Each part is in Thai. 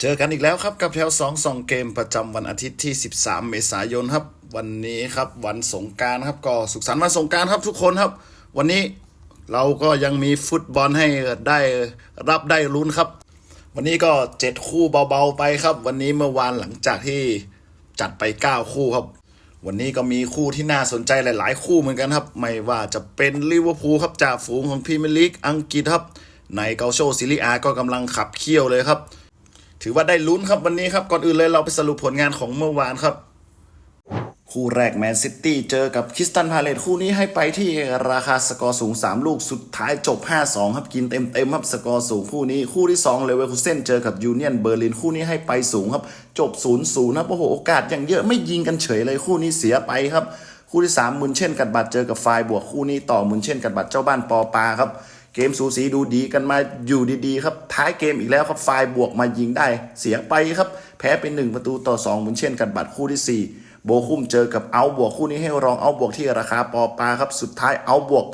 เจอกันอีกแล้วครับกับแถว2 2 เกมประจำวันอาทิตย์ที่ 13 เมษายนครับ วันนี้ครับวันสงการครับก็สุขสันต์วันสงการครับทุกคนครับ วันนี้เราก็ยังมีฟุตบอลให้ได้รับได้ลุ้นครับ วันนี้ก็ 7 คู่เบาๆไปครับ วันนี้เมื่อวานหลังจากที่จัดไป 9 คู่ครับ วันนี้ก็มีคู่ที่น่าสนใจหลาย ๆ คู่เหมือนกันครับ ไม่ว่าจะเป็นลิเวอร์พูลครับจ่าฝูงของพรีเมียร์ลีกอังกฤษครับ ในเกาโชซิลิอาก็กำลังขับเคี่ยวเลยครับ ถือว่าได้ลุ้นครับวันนี้ครับ ก่อนอื่นเลยเราไปสรุปผลงานของเมื่อวานครับ คู่แรกแมนซิตี้เจอกับคริสตันพาเลตคู่นี้ให้ไปที่ราคาสกอร์สูง 3 ลูกสุดท้ายจบ 5-2 ครับกินเต็มเต็มๆครับสกอร์สูงคู่นี้คู่ที่2เลเวอร์คูเซนเจอกับยูเนียนเบอร์ลินคู่นี้ให้ไปสูงครับ จบ 0-0ครับโอ้โหโอกาสอย่างเยอะไม่ยิงกันเฉยเลยคู่นี้เสียไปครับ คู่ที่3มุนเช่นกัดบัตรเจอกับไฟบวกคู่นี้ต่อมุนเช่นกัดบัตรเจ้าบ้านปอปาครับ เกมสูสีดูดีกันมาอยู่ดีๆครับ ท้ายเกมอีกแล้วครับไฟบวกมายิงได้ เสียไปครับ แพ้เป็น 1 ประตูต่อ 2 เหมือนเช่นกันบัตรคู่ที่ 4 โบคุ้มเจอกับเอาบวกคู่นี้ให้รองเอาบวกที่ราคาปอปาครับสุดท้ายเอาบวก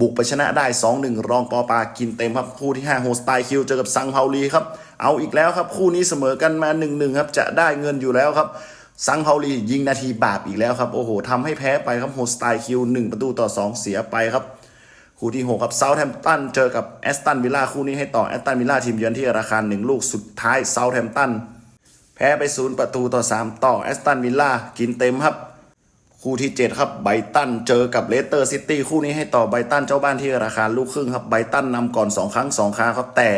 บุกไปชนะได้ 2-1 รองปอปากินเต็มครับคู่ที่5โฮสไตคิวเจอกับซังเฮาลีครับเอาอีกแล้วครับคู่นี้เสมอกันมา 1-1ครับจะได้เงินอยู่แล้วครับซังเฮาลียิงนาทีบาปอีกแล้วครับโอ้โหทำให้แพ้ไปครับโฮสไตคิว1ประตูต่อ 2 เสียไปครับ คู่ที่ 6 ครับเซาท์แฮมป์ตันเจอกับแอสตันวิลล่าคู่นี้ให้ต่อแอสตันวิลล่าทีมเยือนที่ราคา 1 ลูกสุดท้ายเซาท์แฮมป์ตันแพ้ไป 0 ประตูต่อ 3 ต่อแอสตันวิลล่ากินเต็มครับ คู่ที่ 7 ครับไบตันเจอกับเลสเตอร์ซิตี้คู่นี้ให้ต่อไบตันเจ้าบ้านที่ราคาลูกครึ่งครับไบตันนำก่อน 2 ครั้ง 2 คราครับแต่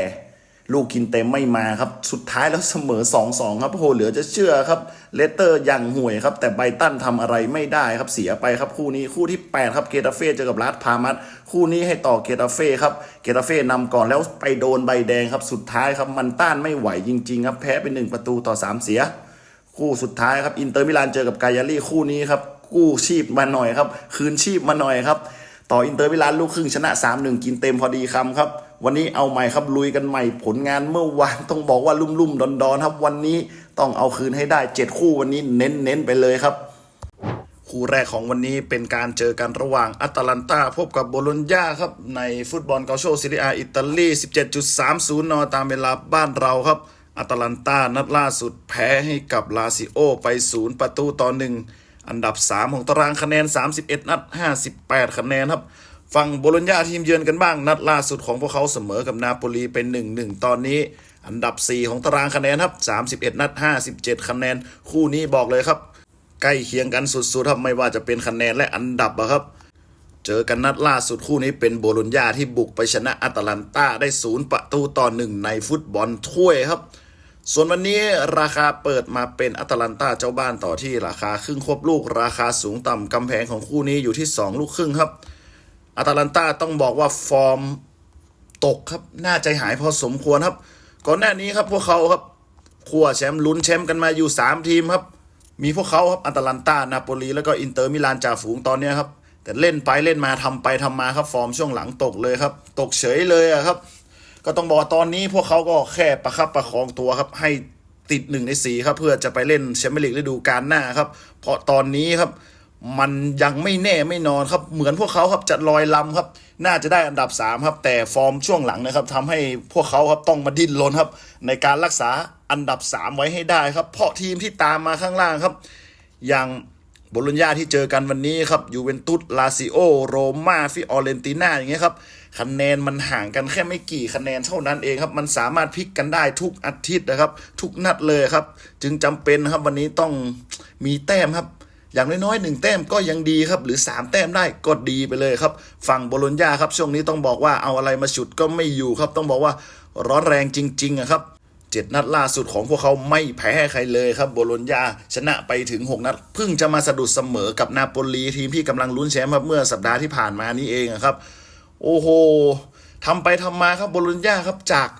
ลูกกินเต็มไม่มาครับ สุดท้ายแล้วเสมอ 2-2 ครับโหเหลือจะเชื่อครับเลสเตอร์ยังห่วยครับ แต่ไบตันทำอะไรไม่ได้ครับเสียไปครับคู่นี้คู่ที่ 8 ครับเกตาเฟ่เจอกับลาสพามัสคู่นี้ให้ต่อเกตาเฟ่ครับเกตาเฟ่นำก่อนแล้วไปโดนใบแดงครับสุดท้ายครับมันต้านไม่ไหวจริง ๆ ครับแพ้เป็น1ประตูต่อ 3 เสีย คู่สุดท้ายครับอินเตอร์มิลานเจอกับกายารี่คู่นี้ครับกู้ชีพมาหน่อยครับ คืนชีพมาหน่อยครับ ต่ออินเตอร์มิลานลูกครึ่งชนะ 3-1 กินเต็มพอดีคำครับ วันนี้เอาใหม่ครับลุยกันใหม่ผลงานเมื่อวานต้องบอกว่าลุ่มๆดอนๆครับ วันนี้ต้องเอาคืนให้ได้7คู่วันนี้เน้นๆไปเลยครับ คู่แรกของวันนี้เป็นการเจอกันระหว่างอัตแลนตาพบกับโบโลญญาครับในฟุตบอลเกาโชซิเลียอิตาลี17.30 นตามเวลาบ้านเราครับอัตแลนตานัดล่าสุดแพ้ให้กับลาซิโอไป 0 ประตูต่อ1อันดับ 3 ของตารางคะแนน 31 นัด 58 คะแนนครับ ฝั่งโบโลญญาทีมเยือนกันบ้าง นัดล่าสุดของพวกเขาเสมอกับนาโปลีเป็น 1-1 ตอนนี้ อันดับ 4 ของตารางคะแนนครับ 31 นัด 57 คะแนน คู่นี้บอกเลยครับ ใกล้เคียงกันสุดๆครับไม่ว่าจะเป็นคะแนนและอันดับอะครับ เจอกันนัดล่าสุดคู่นี้เป็นโบโลญญาที่บุกไปชนะอัตแลนตาได้ศูนย์ประตูต่อหนึ่งในฟุตบอลถ้วยครับส่วนวันนี้ราคาเปิดมาเป็นอัตแลนตาเจ้าบ้านต่อที่ราคาครึ่งควบลูก ราคาสูงต่ำกำแพงของคู่นี้อยู่ที่ 2 ลูกครึ่งครับ อัตแลนตาต้องบอกว่าฟอร์มตกครับ น่าใจหายพอสมควรครับ ก่อนหน้านี้ครับพวกเขาครับขั้วแชมป์ลุ้นแชมป์กันมาอยู่ 3 ทีมครับ มีพวกเขาครับอัตแลนตานาโปลีแล้วก็อินเตอร์มิลานจ่าฝูงตอนนี้ครับ แต่เล่นไปเล่นมาทำไปทำมาครับ ฟอร์มช่วงหลังตกเลยครับ ตกเฉยเลยอะครับ ก็ต้องบอกว่าตอนนี้พวกเขาก็แค่ประคับประคองตัวครับ ให้ติดหนึ่งในสี่ครับเพื่อจะไปเล่นแชมเปี้ยนลีกฤดูกาลหน้าครับ เพราะตอนนี้ครับ มันยังไม่แน่ไม่นอนครับเหมือนพวกเขาครับจะลอยลำครับ น่าจะได้อันดับ 3 ครับ แต่ฟอร์มช่วงหลังนะครับทำให้พวกเขาครับต้องมาดิ้นรนครับ ในการรักษาอันดับ 3 ไว้ให้ได้ครับ เพราะทีมที่ตามมาข้างล่างครับ อย่างบโลญญาที่เจอกันวันนี้ครับยูเวนตุสลาซิโอโรม่าฟิออเรนติน่าอย่างเงี้ยครับคะแนนมันห่างกันแค่ไม่กี่คะแนนเท่านั้นเองครับ มันสามารถพลิกกันได้ทุกอาทิตย์นะครับ ทุกนัดเลยครับ จึงจำเป็นครับวันนี้ต้องมีแต้มครับ อย่างน้อยๆหนึ่งแต้มก็ยังดีครับ หรือ 3 แต้มได้ก็ดีไปเลยครับ ฝั่งโบโลญญาครับ ช่วงนี้ต้องบอกว่าเอาอะไรมาฉุดก็ไม่อยู่ครับ ต้องบอกว่าร้อนแรงจริงๆครับเจ็ดนัดล่าสุดของพวกเขาไม่แพ้ใครเลยครับโบโลญญาชนะไปถึง 6 นัดเพิ่งจะมาสะดุดเสมอกับนาโปลีทีมที่กำลังลุ้นแชมป์ครับเมื่อสัปดาห์ที่ผ่านมานี้เองครับ โอ้โหทำไปทำมาครับโบโลญญาครับจาก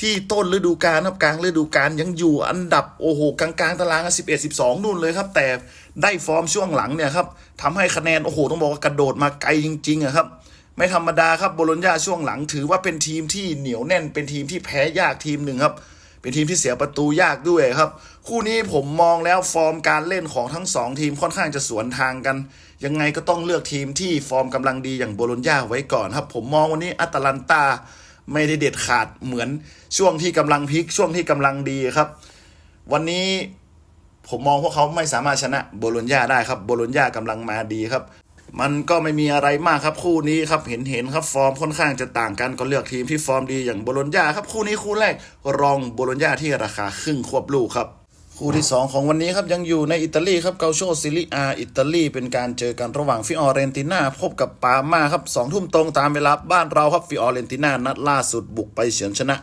ที่ต้นฤดูกาลครับกลางฤดูกาลยังอยู่อันดับโอ้โหกลางๆตารางสิบเอ็ดสิบสองนู่นเลยครับ แต่ ได้ฟอร์มช่วงหลังเนี่ยครับทำให้คะแนน โอ้โห ต้องบอกว่ากระโดดมาไกลจริงๆอะครับ ไม่ธรรมดาครับโบโลญญาช่วงหลัง ถือว่าเป็นทีมที่เหนียวแน่น เป็นทีมที่แพ้ยากทีมหนึ่งครับ เป็นทีมที่เสียประตูยากด้วยครับ คู่นี้ผมมองแล้วฟอร์มการเล่นของทั้งสองทีมค่อนข้างจะสวนทางกัน ยังไงก็ต้องเลือกทีมที่ฟอร์มกำลังดีอย่างโบโลญญาไว้ก่อนครับ ผมมองวันนี้อัตแลนตาไม่ได้เด็ดขาดเหมือนช่วงที่กำลังพลิกช่วงที่กำลังดีครับ วันนี้ ผมมองพวกเขาไม่สามารถชนะโบโลญญาได้ครับโบโลญญากำลังมาดีครับ มันก็ไม่มีอะไรมากครับคู่นี้ครับเห็นเห็นครับฟอร์มค่อนข้างจะต่างกันก็เลือกทีมที่ฟอร์มดีอย่างโบโลญญาครับคู่นี้คู่แรกรองโบโลญญาที่ราคาครึ่งควบลูกครับคู่ที่ 2 ของวันนี้ครับยังอยู่ในอิตาลีครับเกาโชซิลิอาอิตาลีเป็นการเจอกันระหว่างฟิออเรนติน่าพบกับปาร์มาครับสองทุ่มตรงตามเวลาบ้านเราครับฟิออเรนติน่านัดล่าสุดบุกไปเฉือนชนะ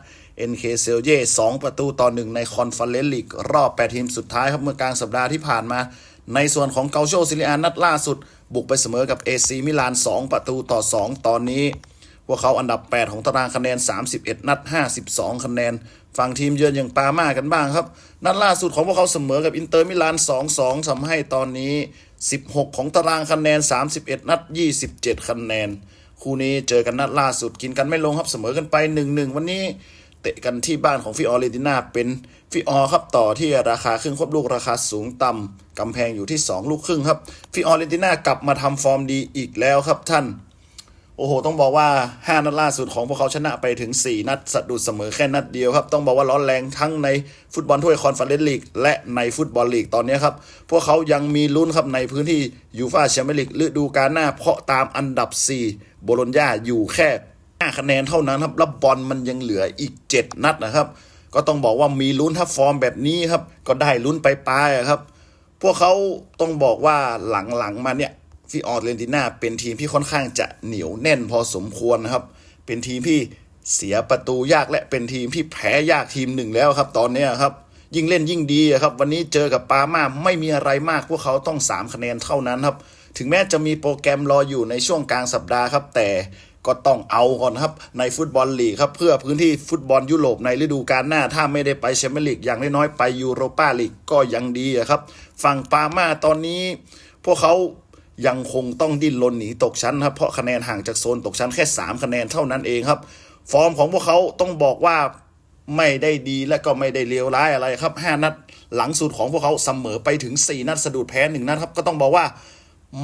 NK เซลเย่2ประตูต่อหนึ่งในคอนเฟอเรนซ์ลีกรอบ 8 ทีมสุดท้ายครับเมื่อกลางสัปดาห์ที่ผ่านมา ในส่วนของเกาโชซิลิอานัดล่าสุด บุกไปเสมอกับเอซีมิลาน 2 ประตูต่อ 2 ตอนนี้พวกเขาอันดับ 8 ของตารางคะแนน 31 นัด 52 คะแนน ฝั่งทีมเยือนอย่างปาม่ากันบ้างครับ นัดล่าสุดของพวกเขาเสมอกับอินเตอร์มิลาน 2-2ทำให้ตอนนี้ 16 ของตารางคะแนน 31 นัด 27 คะแนน คู่นี้เจอกันนัดล่าสุดกินกันไม่ลงครับเสมอกันไป 1-1 วันนี้ ตะกันที่บ้านของฟิออเรนติน่าเป็นฟิออครับต่อที่ราคาครึ่งควบลูกราคาสูงต่ำกำแพงอยู่ที่ 2 ลูกครึ่งครับฟิออเรนติน่ากลับมาทำฟอร์มดีอีกแล้วครับท่าน โอ้โห ต้องบอกว่า 5 นัดล่าสุดของพวกเขาชนะไปถึง 4 นัดสะดุดเสมอแค่นัดเดียวครับ ต้องบอกว่าร้อนแรงทั้งในฟุตบอลถ้วยคอนเฟอเรนซ์ลีกและในฟุตบอลลีกตอนนี้ครับพวกเขายังมีลุ้นครับในพื้นที่ยูฟาแชมเปี้ยนลีกฤดูกาลหน้าเพราะตามอันดับ 4 โบโลญญาอยู่แค่ 5 คะแนนเท่านั้นครับแล้วบอลมันยังเหลืออีก 7 นัดนะครับ ก็ต้องบอกว่ามีลุ้นถ้าฟอร์มแบบนี้ครับ ก็ได้ลุ้นไปปลายครับ พวกเขาต้องบอกว่าหลังๆมาเนี่ยฟิออร์เรนติน่าเป็นทีมที่ค่อนข้างจะเหนียวแน่นพอสมควรนะครับ เป็นทีมที่เสียประตูยากและเป็นทีมที่แพ้ยากทีมหนึ่งแล้วครับ ตอนนี้ครับ ยิ่งเล่นยิ่งดีครับ วันนี้เจอกับปามาไม่มีอะไรมากพวกเขาต้อง 3 คะแนนเท่านั้นครับ ถึงแม้จะมีโปรแกรมรออยู่ในช่วงกลางสัปดาห์ครับ แต่ ก็ต้องเอาก่อนครับในฟุตบอลลีกครับเพื่อพื้นที่ฟุตบอลยุโรปในฤดูกาลหน้า ถ้าไม่ได้ไปแชมเปี้ยนลีกอย่างน้อยๆไปยูโรปาลีกก็ยังดีครับฝั่งปามาตอนนี้ พวกเขายังคงต้องดิ้นรนหนีตกชั้นครับเพราะคะแนนห่างจากโซนตกชั้นแค่ 3 คะแนนเท่านั้นเองครับ ฟอร์มของพวกเขาต้องบอกว่าไม่ได้ดีและก็ไม่ได้เลวร้ายอะไรครับ 5 นัดหลังสุดของพวกเขาเสมอไปถึง 4 นัดสะดุดแพ้ 1 นัดครับ ก็ต้องบอกว่า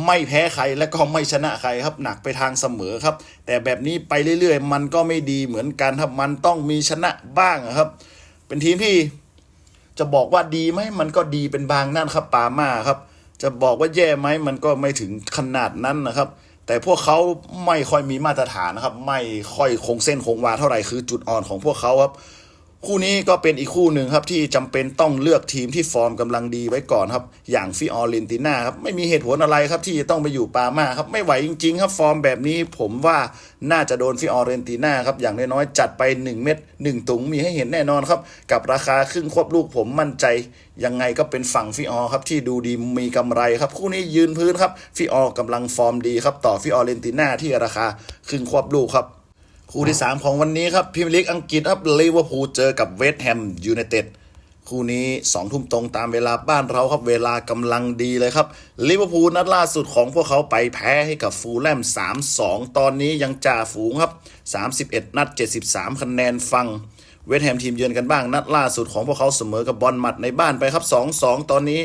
ไม่แพ้ใครและก็ไม่ชนะใครครับหนักไปทางเสมอครับ แต่แบบนี้ไปเรื่อยๆ มันก็ไม่ดีเหมือนกันครับมันต้องมีชนะบ้างครับ เป็นทีมที่จะบอกว่าดีไหมมันก็ดีเป็นบางนั่นครับปามาครับ จะบอกว่าแย่ไหมมันก็ไม่ถึงขนาดนั้นนะครับ แต่พวกเขาไม่ค่อยมีมาตรฐานนะครับ ไม่ค่อยคงเส้นคงวาเท่าไหร่คือจุดอ่อนของพวกเขาครับ คู่นี้ก็เป็นอีกคู่หนึ่งครับที่จำเป็นต้องเลือกทีมที่ฟอร์มกำลังดีไว้ก่อนครับ อย่างฟิออเรนติน่าครับ ไม่มีเหตุผลอะไรครับที่จะต้องไปอยู่ปามาครับ ไม่ไหวจริง ๆ ครับฟอร์มแบบนี้ผมว่าน่าจะโดนฟิออเรนติน่าครับ อย่างน้อยๆจัดไป 1 เม็ด1ถุงมีให้เห็นแน่นอนครับ กับราคาครึ่งควบลูกผมมั่นใจ ยังไงก็เป็นฝั่งฟิออครับที่ดูดีมีกำไรครับ คู่นี้ยืนพื้นครับฟิออกำลังฟอร์มดีครับต่อฟิออเรนติน่าที่ราคาครึ่งควบลูกครับ คู่ที่ 3 ของวันนี้ครับพรีเมียร์ลีกอังกฤษครับลิเวอร์พูลเจอกับเวสต์แฮมยูไนเต็ดคู่นี้2ทุ่มตรงตามเวลาบ้านเราครับเวลากำลังดีเลยครับลิเวอร์พูลนัดล่าสุดของพวกเขาไปแพ้ให้กับฟูลแลม 3-2 ตอนนี้ยังจ่าฝูงครับ 31 นัด 73 คะแนนฟัง เวสต์แฮมทีมเยือนกันบ้าง นัดล่าสุดของพวกเขาเสมอกับบอลมัดในบ้านไปครับ 2-2 ตอนนี้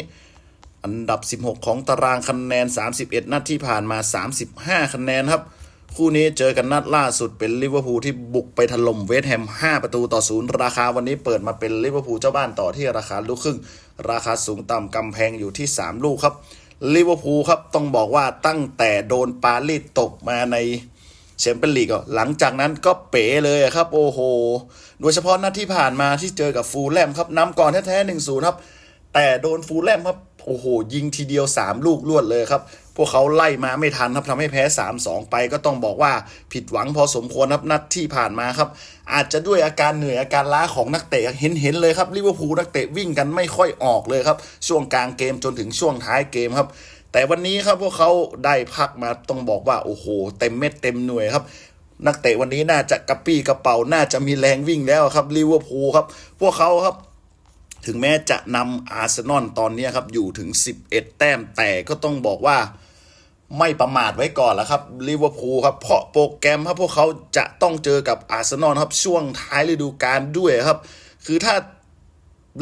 อันดับ 16 ของตารางคะแนน 31 นัดที่ผ่านมา 35 คะแนนครับ คู่นี้เจอกันนัดล่าสุดเป็นลิเวอร์พูลที่บุกไปถล่มเวสต์แฮม 5 ประตูต่อศูนย์ราคาวันนี้เปิดมาเป็นลิเวอร์พูลเจ้าบ้านต่อที่ราคาลูกครึ่ง ราคาสูงต่ำกำแพงอยู่ที่ 3 ลูกครับลิเวอร์พูลครับต้องบอกว่าตั้งแต่โดนปารีสตกมาในแชมเปี้ยนลีกอะหลังจากนั้นก็เป๋เลยครับ โอ้โห โดยเฉพาะนัดที่ผ่านมาที่เจอกับฟูลแลมครับนำก่อนแท้ๆหนึ่งศูนย์ครับ แต่โดนฟูลแลมครับ โอ้โห ยิงทีเดียว 3 ลูกรวดเลยครับ พวกเขาไล่มาไม่ทันครับทำให้แพ้ 3-2 ไปก็ต้องบอกว่าผิดหวังพอสมควรครับนัดที่ผ่านมาครับ อาจจะด้วยอาการเหนื่อยอาการล้าของนักเตะเห็นเห็นเลยครับลิเวอร์พูลนักเตะวิ่งกันไม่ค่อยออกเลยครับ ช่วงกลางเกมจนถึงช่วงท้ายเกมครับ แต่วันนี้ครับพวกเขาได้พักมาต้องบอกว่าโอ้โห เต็มเม็ดเต็มหน่วยครับนักเตะวันนี้น่าจะกระปี้กระเป๋า น่าจะมีแรงวิ่งแล้วครับลิเวอร์พูลครับ พวกเขาครับ ถึงแม้จะนำอาร์เซนอลตอนนี้ครับ อยู่ถึง 11 แต้มแต่ก็ต้องบอกว่าไม่ประมาทไว้ก่อนแล้วครับลิเวอร์พูลครับ เพราะโปรแกรมครับพวกเขาจะต้องเจอกับอาร์เซนอลครับ ช่วงท้ายฤดูกาลด้วยครับ คือถ้า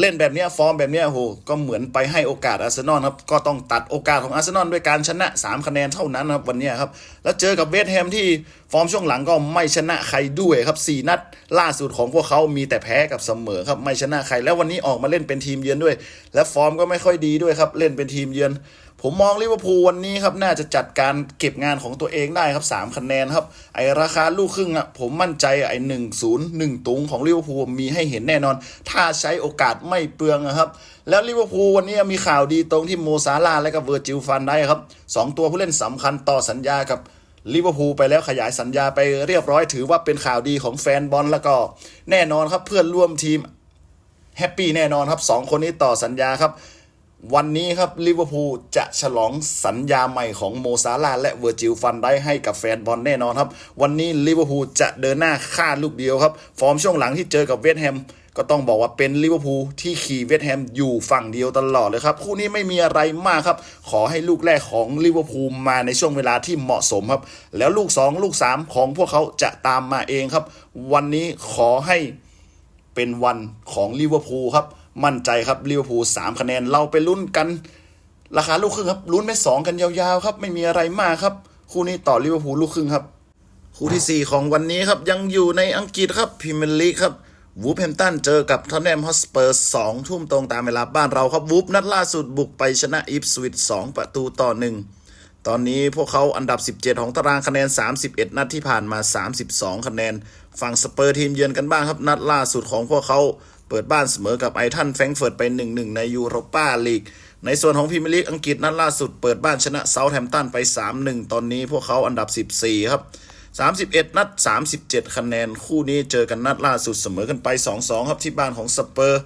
เล่นแบบนี้ฟอร์มแบบนี้โหก็เหมือนไปให้โอกาสอาร์เซนอลครับก็ต้องตัดโอกาสของอาร์เซนอลด้วยการชนะ 3 คะแนนเท่านั้นครับวันนี้ครับ แล้วเจอกับเวสต์แฮมที่ฟอร์มช่วงหลังก็ไม่ชนะใครด้วยครับ 4 นัดล่าสุดของพวกเขามีแต่แพ้กับเสมอครับไม่ชนะใคร แล้ววันนี้ออกมาเล่นเป็นทีมเยือนด้วย และฟอร์มก็ไม่ค่อยดีด้วยครับเล่นเป็นทีมเยือน ผมมองลิเวอร์พูลวันนี้ครับน่าจะจัดการเก็บงานของตัวเองได้ครับ3คะแนนครับ ไอราคาลูกครึ่งอะผมมั่นใจไอหนึ่งศูนย์หนึ่งตุงของลิเวอร์พูลมีให้เห็นแน่นอน ถ้าใช้โอกาสไม่เปลืองนะครับ แล้วลิเวอร์พูลวันนี้มีข่าวดีตรงที่โมซาลาและก็เวอร์จิลฟันได้ครับสองตัวผู้เล่นสำคัญต่อสัญญากับลิเวอร์พูลไปแล้วขยายสัญญาไปเรียบร้อยถือว่าเป็นข่าวดีของแฟนบอลแล้วก็ แน่นอนครับเพื่อนร่วมทีมแฮปปี้แน่นอนครับสองคนนี้ต่อสัญญาครับ วันนี้ครับลิเวอร์พูลจะฉลองสัญญาใหม่ของโมซาลาและเวอร์จิลฟันได้ให้กับแฟนบอลแน่นอนครับ วันนี้ลิเวอร์พูลจะเดินหน้าฆ่าลูกเดียวครับ ฟอร์มช่วงหลังที่เจอกับเวสต์แฮมก็ต้องบอกว่าเป็นลิเวอร์พูลที่ขี่เวสต์แฮมอยู่ฝั่งเดียวตลอดเลยครับ คู่นี้ไม่มีอะไรมากครับ ขอให้ลูกแรกของลิเวอร์พูลมาในช่วงเวลาที่เหมาะสมครับ แล้วลูก 2 ลูก 3 ของพวกเขาจะตามมาเองครับ วันนี้ขอให้เป็นวันของลิเวอร์พูลครับ มั่นใจครับลิเวอร์พูลสามคะแนนเราไปลุ้นกัน ราคาลูกครึ่งครับลุ้นไปสองกันยาวๆครับ ไม่มีอะไรมากครับ คู่นี้ต่อลิเวอร์พูลลูกครึ่งครับ คู่ที่ 4 ของวันนี้ครับยังอยู่ในอังกฤษครับพรีเมียร์ลีกครับวูฟแฮมตันเจอกับทอนแนมฮอสเปอร์สองทุ่มตรงตามเวลาบ้านเราครับวูฟนัดล่าสุดบุกไปชนะอิฟสวิตสองประตูต่อหนึ่งตอนนี้พวกเขาอันดับ 17 ของตารางคะแนน 31 นัดที่ผ่านมา 32 คะแนน ฝั่งสเปอร์ทีมเยือนกันบ้างครับ นัดล่าสุดของพวกเขา เปิดบ้านเสมอกับไอทันแฟรงเฟิร์ตไป 1-1 ในยูโรปาลีก ในส่วนของพรีเมียร์ลีกอังกฤษนัดล่าสุดเปิดบ้านชนะเซาท์แฮมป์ตันไป 3-1 ตอนนี้พวกเขาอันดับ 14 ครับ 31 นัด 37 คะแนน คู่นี้เจอกันนัดล่าสุดเสมอกันไป 2-2 ครับที่บ้านของสเปอร์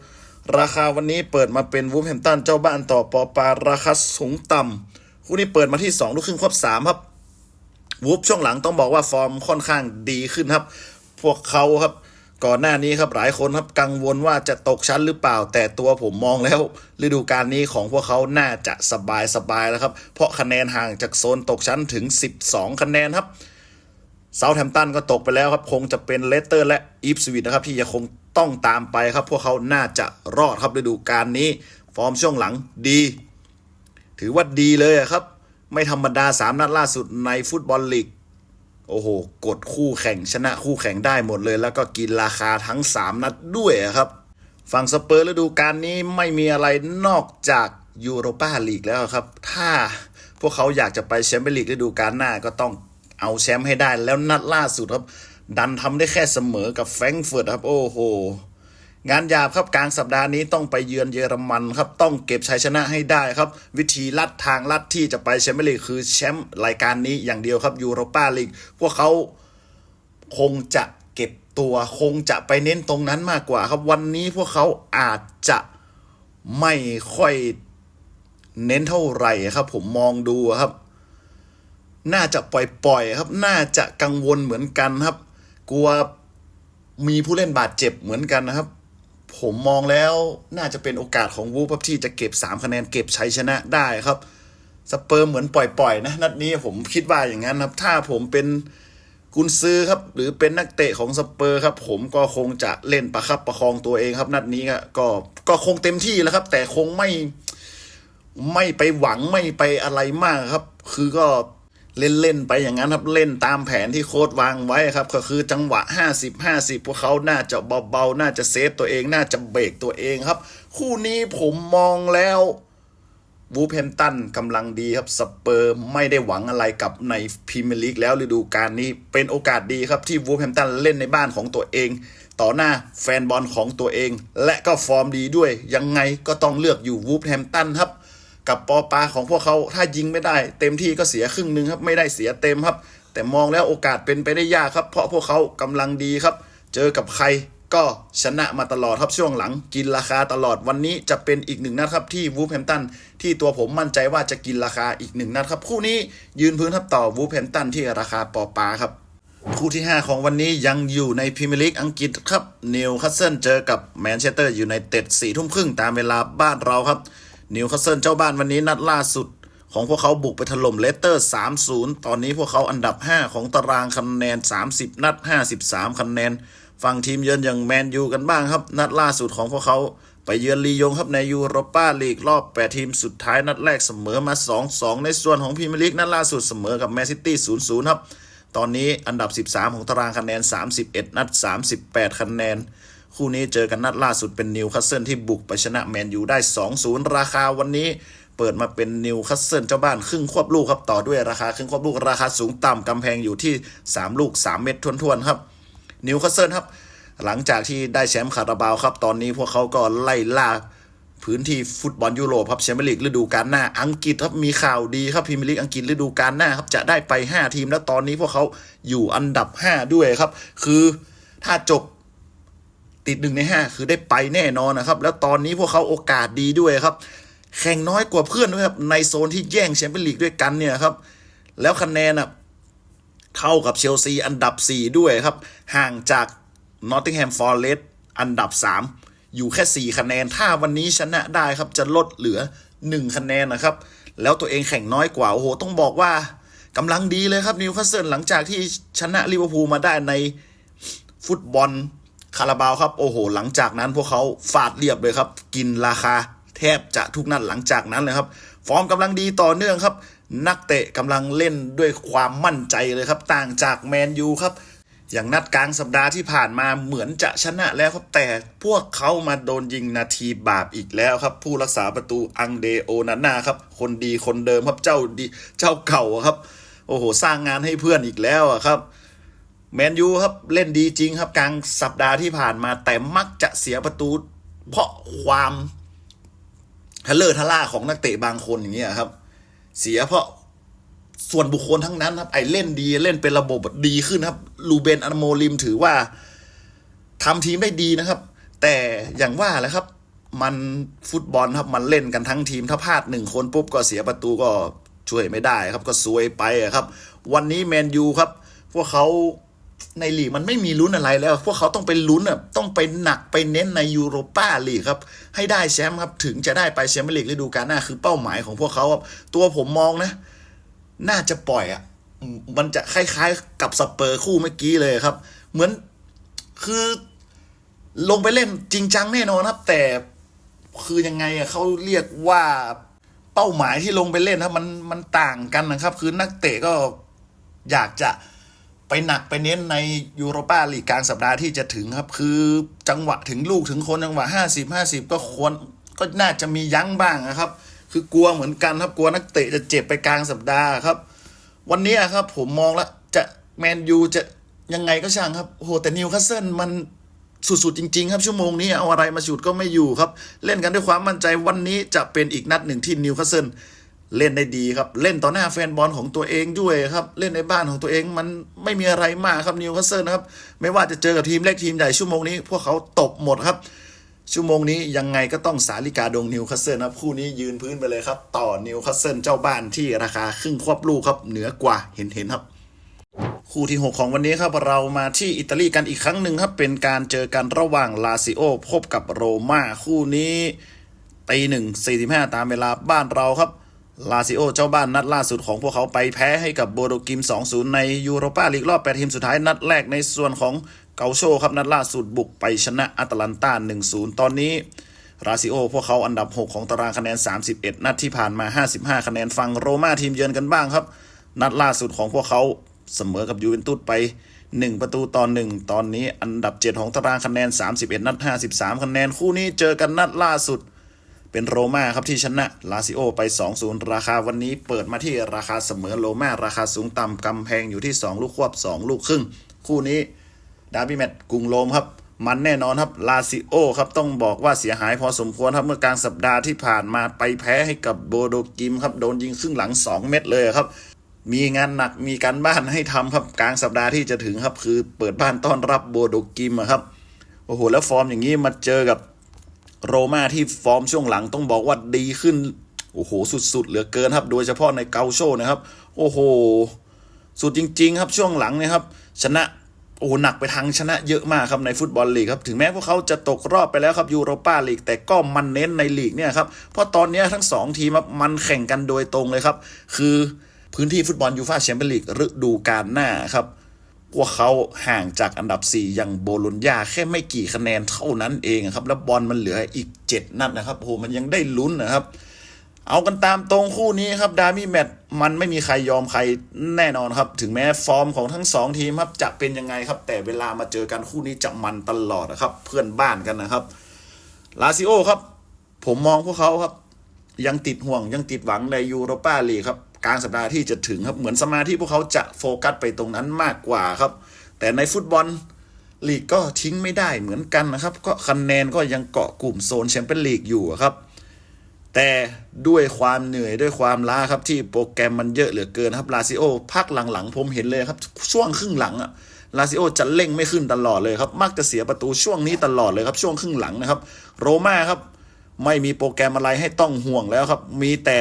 ราคาวันนี้เปิดมาเป็นวูฟแฮมป์ตันเจ้าบ้านต่อปอปาราคาสูงต่ำคู่นี้เปิดมาที่2ลูกครึ่งครบ3ครับวูฟช่วงหลังต้องบอกว่าฟอร์มค่อนข้างดีขึ้นครับ พวกเขาครับ ก่อนหน้านี้ครับหลายคนครับกังวลว่าจะตกชั้นหรือเปล่า แต่ตัวผมมองแล้ว ฤดูกาลนี้ของพวกเขาน่าจะสบายสบายแล้วครับ เพราะคะแนนห่างจากโซนตกชั้นถึง 12 คะแนนครับเซาท์แฮมตันก็ตกไปแล้วครับ คงจะเป็นเลสเตอร์และอีฟสวิตนะครับที่ยังคงต้องตามไปครับ พวกเขาน่าจะรอดครับฤดูกาลนี้ ฟอร์มช่วงหลังดี ถือว่าดีเลยครับ ไม่ธรรมดา 3 นัดล่าสุดในฟุตบอลลีก โอ้โห กดคู่แข่งชนะคู่แข่งได้หมดเลย แล้วก็กินราคาทั้ง 3 นัดด้วยครับ ฝั่งสเปอร์ฤดูกาลนี้ไม่มีอะไรนอกจากยูโรปาลีกแล้วครับ ถ้าพวกเขาอยากจะไปแชมเปี้ยนลีกฤดูกาลหน้าก็ต้องเอาแชมป์ให้ได้แล้วนัดล่าสุดครับ ดันทำได้แค่เสมอกับแฟรงก์เฟิร์ตครับ โอ้โห งานหยาบครับกลางสัปดาห์นี้ต้องไปเยือนเยอรมันครับต้องเก็บชัยชนะให้ได้ครับ วิธีลัดทางลัดที่จะไปแชมเปี้ยนลีกคือแชมป์รายการนี้อย่างเดียวครับยูโรปาลีกพวกเขาคงจะเก็บตัวคงจะไปเน้นตรงนั้นมากกว่าครับวันนี้พวกเขาอาจจะไม่ค่อยเน้นเท่าไหร่ครับ ผมมองดูครับ น่าจะปล่อยๆครับ น่าจะกังวลเหมือนกันครับ กลัวมีผู้เล่นบาดเจ็บเหมือนกันนะครับ ผมมองแล้วน่าจะเป็นโอกาสของวูฟที่จะเก็บ 3 คะแนนเก็บชัยชนะได้ครับสเปอร์เหมือนปล่อยๆนะนัดนี้ผมคิดว่าอย่างนั้นครับ ถ้าผมเป็นกุนซือครับ หรือเป็นนักเตะของสเปอร์ครับ ผมก็คงจะเล่นประคับประคองตัวเองครับ นัดนี้ก็ก็คงเต็มที่แล้วครับ แต่คงไม่ไม่ไปหวังไม่ไปอะไรมากครับ คือก็ เล่นๆไปอย่างนั้นครับเล่นตามแผนที่โค้ดวางไว้ครับ ก็คือจังหวะ 50 50 พวกเขาน่าจะเบาๆ น่าจะเซฟตัวเองน่าจะเบรกตัวเองครับ คู่นี้ผมมองแล้ววูฟแฮมตันกำลังดีครับสเปอร์ไม่ได้หวังอะไรกับในพรีเมียร์ลีกแล้วฤดูกาลนี้เป็นโอกาสดีครับที่วูฟแฮมตันเล่นในบ้านของตัวเอง ต่อหน้าแฟนบอลของตัวเอง และก็ฟอร์มดีด้วย ยังไงก็ต้องเลือกอยู่วูฟแฮมตันครับ กับปอปาของพวกเขาถ้ายิงไม่ได้ เต็มที่ก็เสียครึ่งหนึ่งครับไม่ได้เสียเต็มครับ แต่มองแล้วโอกาสเป็นไปได้ยากครับ เพราะพวกเขากำลังดีครับ เจอกับใครก็ชนะมาตลอดครับช่วงหลัง กินราคาตลอดวันนี้จะเป็นอีกหนึ่งนัดครับที่วูฟแฮมตันที่ตัวผมมั่นใจว่าจะกินราคาอีกหนึ่งนัดครับคู่นี้ยืนพื้นครับต่อวูฟแฮมตันที่ราคาปอปาครับคู่ที่ 5 ของวันนี้ยังอยู่ในพรีเมียร์ลีกอังกฤษครับนิวคาสเซิลเจอกับแมนเชสเตอร์ยูไนเต็ดสี่ทุ่มครึ่งตามเวลาบ้านเราครับ นิวคาสเซิลเจ้าบ้านวันนี้นัดล่าสุด ของพวกเขาบุกไปถล่มเลสเตอร์ 3-0 ตอนนี้พวกเขาอันดับ 5 ของตารางคะแนน 30 นัด 53 คะแนน ฝั่งทีมเยือนอย่างแมนยูกันบ้างครับ นัดล่าสุดของพวกเขาไปเยือนลียงครับในยูโรปาลีกรอบ 8 ทีมสุดท้ายนัดแรกเสมอมา 2-2 ในส่วนของพรีเมียร์ลีกนัดล่าสุดเสมอกับแมนซิตี้ 0-0 ครับ ตอนนี้อันดับ 13 ของตารางคะแนน 31 นัด 38 คะแนน คู่นี้เจอกันนัดล่าสุดเป็นนิวคาสเซิลที่บุกไปชนะแมนยูได้ 2-0 ราคาวันนี้เปิดมาเป็นนิวคาสเซิลเจ้าบ้านครึ่งควบลูกครับต่อด้วยราคาครึ่งควบลูกราคาสูงต่ำกำแพงอยู่ที่ 3 ลูก 3 เม็ดทวนๆครับนิวคาสเซิลครับ หลังจากที่ได้แชมป์คาราบาวครับ ตอนนี้พวกเขาก็ไล่ล่าพื้นที่ฟุตบอลยุโรปครับแชมเปี้ยนลีกฤดูกาลหน้า อังกฤษครับมีข่าวดีครับพรีเมียร์ลีกอังกฤษฤดูกาลหน้าครับจะได้ไป 5 ทีม แล้วตอนนี้พวกเขาอยู่อันดับ 5 ด้วยครับ คือถ้าจบ ติดหนึ่งในห้าคือได้ไปแน่นอนนะครับ แล้วตอนนี้พวกเขาโอกาสดีด้วยครับ แข่งน้อยกว่าเพื่อนด้วยครับ ในโซนที่แย่งแชมเปี้ยนลีกด้วยกันเนี่ยครับ แล้วคะแนนอะเท่ากับเชลซีอันดับ 4 ด้วยครับ ห่างจากนอตติงแฮมฟอร์เรสอันดับ 3 อยู่แค่ 4 คะแนน ถ้าวันนี้ชนะได้ครับจะลดเหลือ 1 คะแนนนะครับ แล้วตัวเองแข่งน้อยกว่า โอ้โห ต้องบอกว่ากำลังดีเลยครับนิวคาสเซิลหลังจากที่ชนะลิเวอร์พูลมาได้ในฟุตบอล คาราบาวครับโอ้โห หลังจากนั้นพวกเขาฟาดเรียบเลยครับ กินราคาแทบจะทุกนัดหลังจากนั้นเลยครับ ฟอร์มกำลังดีต่อเนื่องครับ นักเตะกำลังเล่นด้วยความมั่นใจเลยครับ ต่างจากแมนยูครับ อย่างนัดกลางสัปดาห์ที่ผ่านมาเหมือนจะชนะแล้วครับ แต่พวกเขามาโดนยิงนาทีบาปอีกแล้วครับ ผู้รักษาประตูอังเดโอนาน่าครับ คนดีคนเดิมครับเจ้าดีเจ้าเก่าครับ โอ้โห สร้างงานให้เพื่อนอีกแล้วครับ แมนยูครับเล่นดีจริงครับกลางสัปดาห์ที่ผ่านมาแต่มักจะเสียประตู เพราะความทะเลอทะล่าของนักเตะบางคนอย่างเงี้ยครับ เสียเพราะส่วนบุคคลทั้งนั้นครับ ไอเล่นดีเล่นเป็นระบบดีขึ้นครับลูเบนอันโมลิมถือว่าทำทีมได้ดีนะครับ แต่อย่างว่าแหละครับ มันฟุตบอลครับมันเล่นกันทั้งทีมถ้าพลาดหนึ่งคนปุ๊บก็เสียประตูก็ช่วยไม่ได้ครับก็ซวยไปครับ วันนี้แมนยูครับ พวกเขา ในลีกมันไม่มีลุ้นอะไรแล้ว พวกเขาต้องไปลุ้นอะต้องไปหนักไปเน้นในยูโรป้าลีกครับ ให้ได้แชมป์ครับ ถึงจะได้ไปแชมเปี้ยนลีกฤดูกาลหน้าคือเป้าหมายของพวกเขาครับตัวผมมองนะ น่าจะปล่อยอะ มันจะคล้ายๆกับสเปอร์คู่เมื่อกี้เลยครับ เหมือนคือลงไปเล่นจริงจังแน่นอนครับ แต่คือยังไงอะเขาเรียกว่าเป้าหมายที่ลงไปเล่นครับมันมันต่างกันนะครับ คือนักเตะก็อยากจะ ไปหนักไปเน้นในยูโรปาลีกกลางสัปดาห์ที่จะถึงครับ คือจังหวะถึงลูกถึงคนจังหวะห้าสิบห้าสิบก็ควรก็น่าจะมียั้งบ้างนะครับ คือกลัวเหมือนกันครับกลัวนักเตะจะเจ็บไปกลางสัปดาห์ครับ วันนี้ครับผมมองแล้วจะแมนยูจะยังไงก็ช่างครับโอ้โหแต่นิวคาสเซิลมันสุดๆจริง ๆ ครับ ชั่วโมงนี้เอาอะไรมาฉุดก็ไม่อยู่ครับ เล่นกันด้วยความมั่นใจวันนี้จะเป็นอีกนัดหนึ่งที่นิวคาสเซิล เล่นได้ดีครับ เล่นต่อหน้าแฟนบอลของตัวเองด้วยครับ เล่นในบ้านของตัวเองมันไม่มีอะไรมากครับนิวคาสเซิลนะครับ ไม่ว่าจะเจอกับทีมเล็กทีมใหญ่ชั่วโมงนี้ พวกเขาตบหมดครับ ชั่วโมงนี้ยังไงก็ต้องสาลิกาดงนิวคาสเซิลนะครับคู่นี้ยืนพื้นไปเลยครับ ต่อนิวคาสเซิลเจ้าบ้านที่ราคาครึ่งควบลูกครับ เหนือกว่าเห็นเห็นครับ คู่ที่ 6 ของวันนี้ครับเรามาที่อิตาลีกันอีกครั้งหนึ่งครับเป็นการเจอกันระหว่างลาซิโอพบกับโรม่าคู่นี้ตีหนึ่งสี่สิบห้าตามเวลาบ้านเราครับ ลาซิโอเจ้าบ้านนัดล่าสุดของพวกเขาไปแพ้ให้กับโบโดกิม 2-0 ในยูโรปาลีกรอบ 8 ทีมสุดท้ายนัดแรกในส่วนของเกาโชครับนัดล่าสุดบุกไปชนะอัตแลนตา 1-0 ตอนนี้ราซิโอพวกเขาอันดับ 6 ของตารางคะแนน 31 นัดที่ผ่านมา 55 คะแนนฟังโรม่าทีมเยือนกันบ้างครับ นัดล่าสุดของพวกเขาเสมอกับยูเวนตุสไป 1 ประตูต่อ 1 ตอนนี้อันดับ 7 ของตารางคะแนน 31 นัด 53 คะแนนคู่นี้เจอกันนัดล่าสุด เป็นโรม่าครับที่ชนะลาซิโอไป 2-0 ราคาวันนี้เปิดมาที่ราคาเสมอโรม่าราคาสูงต่ำกำแพงอยู่ที่ 2 ลูกควบ 2 ลูกครึ่ง คู่นี้ดาร์บี้แมตช์กรุงโรมครับ มันแน่นอนครับลาซิโอครับต้องบอกว่าเสียหายพอสมควรครับเมื่อกลางสัปดาห์ที่ผ่านมาไปแพ้ให้กับโบโดกิมครับโดนยิงครึ่งหลัง 2 เม็ดเลยครับมีงานหนักมีการบ้านให้ทำครับกลางสัปดาห์ที่จะถึงครับ คือเปิดบ้านต้อนรับโบโดกิมครับโอ้โหแล้วฟอร์มอย่างนี้มาเจอกับ โรม่าที่ฟอร์มช่วงหลังต้องบอกว่าดีขึ้น โอ้โห สุดๆ เหลือเกินครับ โดยเฉพาะในเกาโชนะครับ โอ้โห สุดจริง ๆ ครับช่วงหลังเนี่ยครับ ชนะโอ้หนักไปทางชนะเยอะมากครับในฟุตบอลลีกครับถึงแม้พวกเขาจะตกรอบไปแล้วครับยูโรปาลีกแต่ก็มันเน้นในลีกเนี่ยครับเพราะตอนนี้ทั้งสองทีมมันแข่งกันโดยตรงเลยครับ คือพื้นที่ฟุตบอลยูฟ่าแชมเปี้ยนลีกฤดูกาลหน้าครับ พวกเขาห่างจากอันดับ 4 อย่างโบโลญญาแค่ไม่กี่คะแนนเท่านั้นเองครับ แล้วบอลมันเหลืออีก 7 นัดนะครับโอ้โหมันยังได้ลุ้นนะครับ เอากันตามตรงคู่นี้ครับดาร์มี่แมตมันไม่มีใครยอมใครแน่นอนครับ ถึงแม้ฟอร์มของทั้งสองทีมครับจะเป็นยังไงครับ แต่เวลามาเจอกันคู่นี้จะมันตลอดนะครับ เพื่อนบ้านกันนะครับลาซิโอครับ ผมมองพวกเขาครับ ยังติดห่วงยังติดหวังในยูโรปาลีกครับ กลางสัปดาห์ที่จะถึงครับเหมือนสมาธิพวกเขาจะโฟกัสไปตรงนั้นมากกว่าครับ แต่ในฟุตบอลลีกก็ทิ้งไม่ได้เหมือนกันนะครับ ก็คะแนนก็ยังเกาะกลุ่มโซนแชมเปี้ยนลีกอยู่ครับ แต่ด้วยความเหนื่อยด้วยความล้าครับที่โปรแกรมมันเยอะเหลือเกินครับลาซิโอพักหลังๆ ผมเห็นเลยครับ ช่วงครึ่งหลังอะลาซิโอจะเร่งไม่ขึ้นตลอดเลยครับ มักจะเสียประตูช่วงนี้ตลอดเลยครับ ช่วงครึ่งหลังนะครับ โรม่าครับ ไม่มีโปรแกรมอะไรให้ต้องห่วงแล้วครับ มีแต่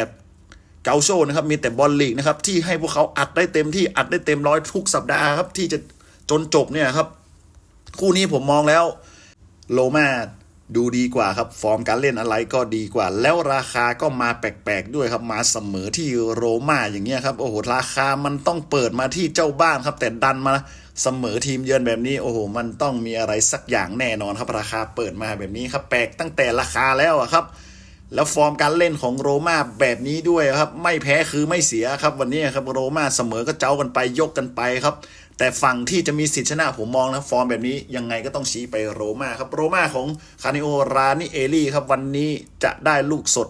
เกาโชนะครับมีแต่บอลลีกนะครับที่ให้พวกเขาอัดได้เต็มที่อัดได้เต็มร้อยทุกสัปดาห์ครับที่จะจนจบเนี่ยครับ คู่นี้ผมมองแล้วโลมาดูดีกว่าครับฟอร์มการเล่นอะไรก็ดีกว่า แล้วราคาก็มาแปลกๆด้วยครับมาเสมอที่โรม่าอย่างเงี้ยครับโอ้โหราคามันต้องเปิดมาที่เจ้าบ้านครับ แต่ดันมาเสมอทีมเยือนแบบนี้โอ้โหมันต้องมีอะไรสักอย่างแน่นอนครับราคาเปิดมาแบบนี้ครับแปลกตั้งแต่ราคาแล้วอะครับ แล้วฟอร์มการเล่นของโรม่าแบบนี้ด้วยครับ ไม่แพ้คือไม่เสียครับ วันนี้ครับโรม่าเสมอก็เจ้ากันไปยกกันไปครับ แต่ฝั่งที่จะมีสิทธิชนะผมมองนะฟอร์มแบบนี้ยังไงก็ต้องชี้ไปโรม่าครับโรม่าของคานิโอรานิเอลี่ครับวันนี้จะได้ลูกสด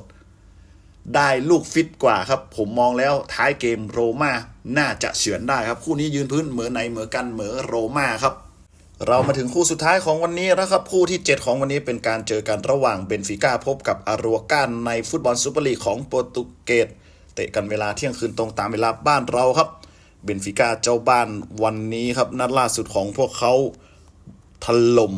ได้ลูกฟิตกว่าครับ ผมมองแล้วท้ายเกมโรม่าน่าจะเฉือนได้ครับคู่นี้ยืนพื้นเหมือไหนเหมือกันเหมือโรม่าครับ เรามาถึงคู่สุดท้ายของวันนี้แล้วครับ คู่ที่ 7 ของวันนี้เป็นการเจอกันระหว่างเบนฟิก้าพบกับอารัวกานในฟุตบอลซูเปอร์ลีกของโปรตุเกสเตะกันเวลาเที่ยงคืนตรงตามเวลาบ้านเราครับเบนฟิก้าเจ้าบ้านวันนี้ครับนัดล่าสุดของพวกเขาถล่ม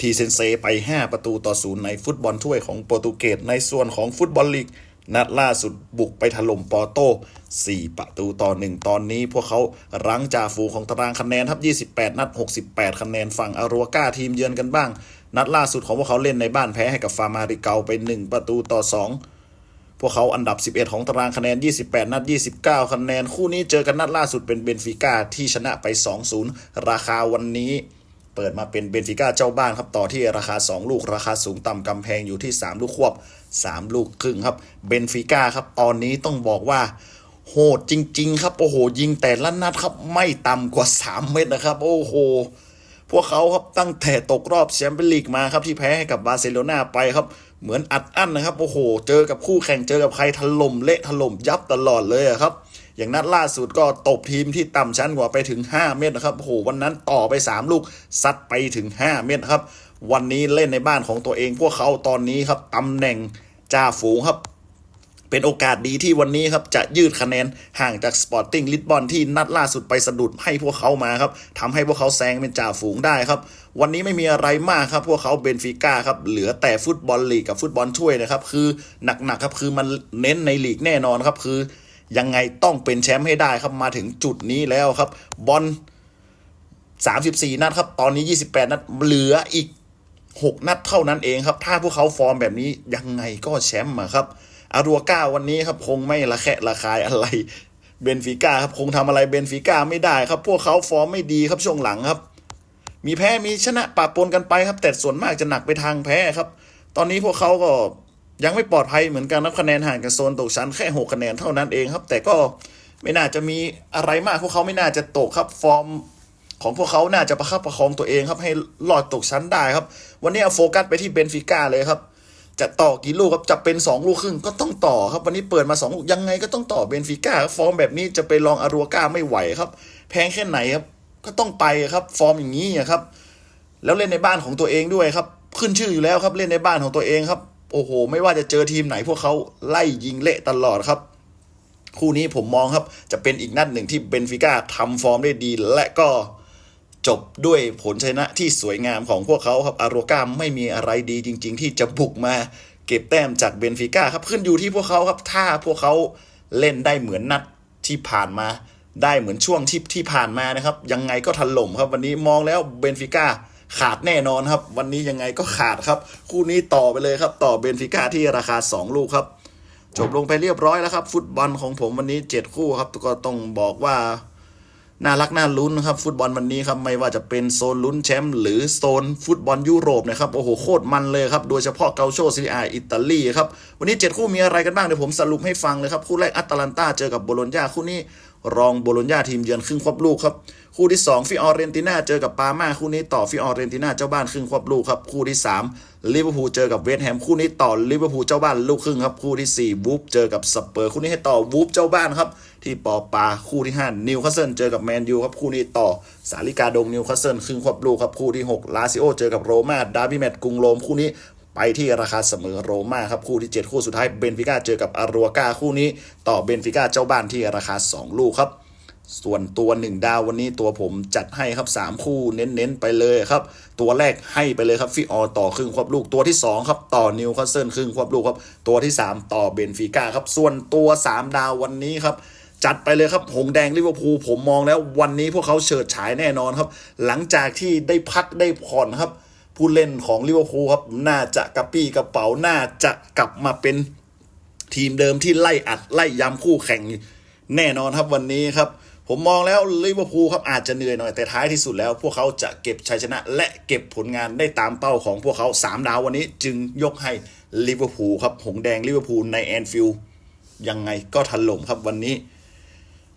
ทีเซนเซไป 5 ประตูต่อศูนย์ในฟุตบอลถ้วยของโปรตุเกสในส่วนของฟุตบอลลีกนัดล่าสุดบุกไปถล่มปอร์โต 4 ประตูต่อ 1 ตอนนี้พวกเขารั้งจ่าฝูงของตารางคะแนนครับ 28 นัด 68 คะแนนฝั่งอารัวกาทีมเยือนกันบ้าง นัดล่าสุดของพวกเขาเล่นในบ้านแพ้ให้กับฟาร์มาริเกาไป 1 ประตูต่อ 2 พวกเขาอันดับ 11 ของตารางคะแนน 28 นัด 29 คะแนน คู่นี้เจอกันนัดล่าสุดเป็นเบนฟิก้าที่ชนะไป 2-0 ราคาวันนี้เปิดมาเป็นเบนฟิก้าเจ้าบ้านครับ ต่อที่ราคา 2 ลูกราคาสูงต่ำกำแพงอยู่ที่ 3 ลูกควบ 3 ลูกครึ่งครับ เบนฟิก้าครับ ตอนนี้ต้องบอกว่า โหดจริง ๆ ครับโอ้โหยิงแต่ละนัดครับไม่ต่ำกว่า 3 เม็ดนะครับ โอ้โห พวกเขาครับตั้งแต่ตกรอบแชมเปี้ยนลีกมาครับที่แพ้ให้กับบาร์เซโลนาไปครับ เหมือนอัดอั้นนะครับ โอ้โห เจอกับคู่แข่งเจอกับใครถล่มเละถล่มยับตลอดเลยครับ อย่างนัดล่าสุดก็ตบทีมที่ต่ำชั้นกว่าไปถึง 5 เมตรนะครับโอ้โหวันนั้นต่อไป 3 ลูกซัดไปถึง 5 เมตรครับวันนี้เล่นในบ้านของตัวเอง พวกเขาตอนนี้ครับตำแหน่งจ่าฝูงครับ เป็นโอกาสดีที่วันนี้ครับจะยืดคะแนนห่างจากสปอร์ติ้งลิสบอนที่นัดล่าสุดไปสะดุดให้พวกเขามาครับทำให้พวกเขาแซงเป็นจ่าฝูงได้ครับ วันนี้ไม่มีอะไรมากครับพวกเขาเบนฟิก้าครับเหลือแต่ฟุตบอลลีกกับฟุตบอลถ้วยนะครับคือหนักๆครับคือมันเน้นในลีกแน่นอนครับคือยังไงต้องเป็นแชมป์ให้ได้ครับมาถึงจุดนี้แล้วครับบอล34 นัดครับ ตอนนี้ 28 นัด เหลืออีก 6 นัดเท่านั้นเองครับ ถ้าพวกเขาฟอร์มแบบนี้ยังไงก็แชมป์อะครับ อารัวก้าวันนี้ครับคงไม่ละแคะระคายอะไรเบนฟิก้าครับคงทำอะไรเบนฟิก้าไม่ได้ครับ พวกเขาฟอร์มไม่ดีครับช่วงหลังครับ มีแพ้มีชนะปะปนกันไปครับ แต่ส่วนมากจะหนักไปทางแพ้ครับ ตอนนี้พวกเขาก็ยังไม่ปลอดภัยเหมือนกันนะคะแนนห่างกันโซนตกชั้นแค่หกคะแนนเท่านั้นเองครับ แต่ก็ไม่น่าจะมีอะไรมากพวกเขาไม่น่าจะตกครับฟอร์มของพวกเขาน่าจะประคับประคองตัวเองครับให้รอดตกชั้นได้ครับ วันนี้เอาโฟกัสไปที่เบนฟิก้าเลยครับ จะต่อกี่ลูกครับจะเป็น 2 ลูกครึ่งก็ต้องต่อครับวันนี้เปิดมา 2 ลูกยังไงก็ต้องต่อเบนฟิก้าฟอร์มแบบนี้จะไปลองอารัวก้าไม่ไหวครับ แพงแค่ไหนครับก็ต้องไปครับ ฟอร์มอย่างนี้ครับ แล้วเล่นในบ้านของตัวเองด้วยครับ ขึ้นชื่ออยู่แล้วครับเล่นในบ้านของตัวเองครับ โอ้โห ไม่ว่าจะเจอทีมไหนพวกเขาไล่ยิงเละตลอดครับ คู่นี้ผมมองครับจะเป็นอีกนัดหนึ่งที่เบนฟิก้าทำฟอร์มได้ดี และก็ จบด้วยผลชนะที่สวยงามของพวกเขาครับอารโรก้าไม่มีอะไรดีจริง ๆ ที่จะบุกมาเก็บแต้มจากเบนฟิก้าครับขึ้นอยู่ที่พวกเขาครับถ้าพวกเขาเล่นได้เหมือนนัดที่ผ่านมาได้เหมือนช่วงที่ที่ผ่านมานะครับ ยังไงก็ถล่มครับ วันนี้มองแล้วเบนฟิก้าขาดแน่นอนครับ วันนี้ยังไงก็ขาดครับ คู่นี้ต่อไปเลยครับ ต่อเบนฟิก้าที่ราคา 2 ลูกครับ จบลงไปเรียบร้อยแล้วครับ ฟุตบอลของผมวันนี้ 7 คู่ครับก็ต้องบอกว่า น่ารักน่าลุ้นนะครับฟุตบอลวันนี้ครับไม่ว่าจะเป็นโซนลุ้นแชมป์หรือโซนฟุตบอลยุโรปนะครับโอ้โหโคตรมันเลยครับโดยเฉพาะเกาโชซีอาอิตาลีครับวันนี้ 7 คู่มีอะไรกันบ้างเดี๋ยวผมสรุปให้ฟังเลยครับคู่แรกอัตแลนตาเจอกับโบโลญญาคู่นี้ รองโบโลญญาทีมเยือนครึ่งควบลูกครับ คู่ที่ 2 ฟิออเรนติน่าเจอกับปาร์มาคู่นี้ต่อฟิออเรนติน่าเจ้าบ้านครึ่งควบลูกครับ คู่ที่3ลิเวอร์พูลเจอกับเวสต์แฮมคู่นี้ต่อลิเวอร์พูลเจ้าบ้านลูกครึ่งครับ คู่ที่สี่วูฟเจอกับสเปอร์คู่นี้ให้ต่อวูฟเจ้าบ้านครับ ที่ปอปาคู่ที่ห้านิวคาสเซิลเจอกับแมนยูครับคู่นี้ต่อสาลิกาดงนิวคาสเซิลครึ่งควบลูกครับคู่ที่หกลาซิโอเจอกับโรม่าดาร์บี้แมตช์กรุงโรมคู่นี้ ไปที่ราคาเสมอโรม่าครับคู่ที่ 7 คู่สุดท้ายเบนฟิก้าเจอกับอารัวกาคู่นี้ ต่อเบนฟิก้าเจ้าบ้านที่ราคา 2 ลูกครับ ส่วนตัว 1 ดาววันนี้ตัวผมจัดให้ครับ 3 คู่เน้นๆไปเลยครับ ตัวแรกให้ไปเลยครับฟิออต่อครึ่งควบลูกตัวที่ 2 ครับ ต่อนิวคาสเซิลครึ่งควบลูกครับ ตัวที่ 3 ต่อเบนฟิก้าครับ ส่วนตัว 3 ดาววันนี้ครับจัดไปเลยครับหงแดงลิเวอร์พูลผมมองแล้ววันนี้พวกเขาเฉิดฉายแน่นอนครับ หลังจากที่ได้พักได้ผ่อนครับ ผู้เล่นของลิเวอร์พูลครับน่าจะกระปี้กระเป๋าน่าจะกลับมาเป็นทีมเดิมที่ไล่อัดไล่ย้ำคู่แข่งแน่นอนครับวันนี้ครับ ผมมองแล้วลิเวอร์พูลครับอาจจะเหนื่อยหน่อยแต่ท้ายที่สุดแล้ว พวกเขาจะเก็บชัยชนะ และเก็บผลงานได้ตามเป้าของพวกเขา 3 ดาววันนี้จึงยกให้ลิเวอร์พูลครับหงแดงลิเวอร์พูลในแอนฟิลด์ยังไงก็ถล่มครับวันนี้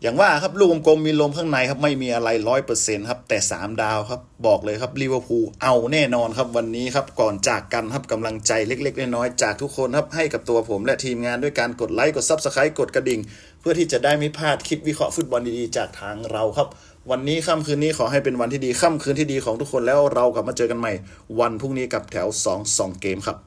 อย่างว่าครับลูกกลมมีลมข้างในครับไม่มีอะไรร้อยเปอร์เซ็นต์ครับแต่ 3 ดาวครับบอกเลยครับลิเวอร์พูลเอาแน่นอนครับวันนี้ครับก่อนจากกันครับกำลังใจเล็กๆน้อยๆจากทุกคนครับให้กับตัวผมและทีมงานด้วยการกดไลค์กดซับสไครต์กดกระดิ่ง เพื่อที่จะได้ไม่พลาดคลิปวิเคราะห์ฟุตบอลดีๆจากทางเราครับ วันนี้ค่ำคืนนี้ขอให้เป็นวันที่ดีค่ำคืนที่ดีของทุกคนแล้วเรากลับมาเจอกันใหม่ วันพรุ่งนี้กับแถว 2 2 เกมครับ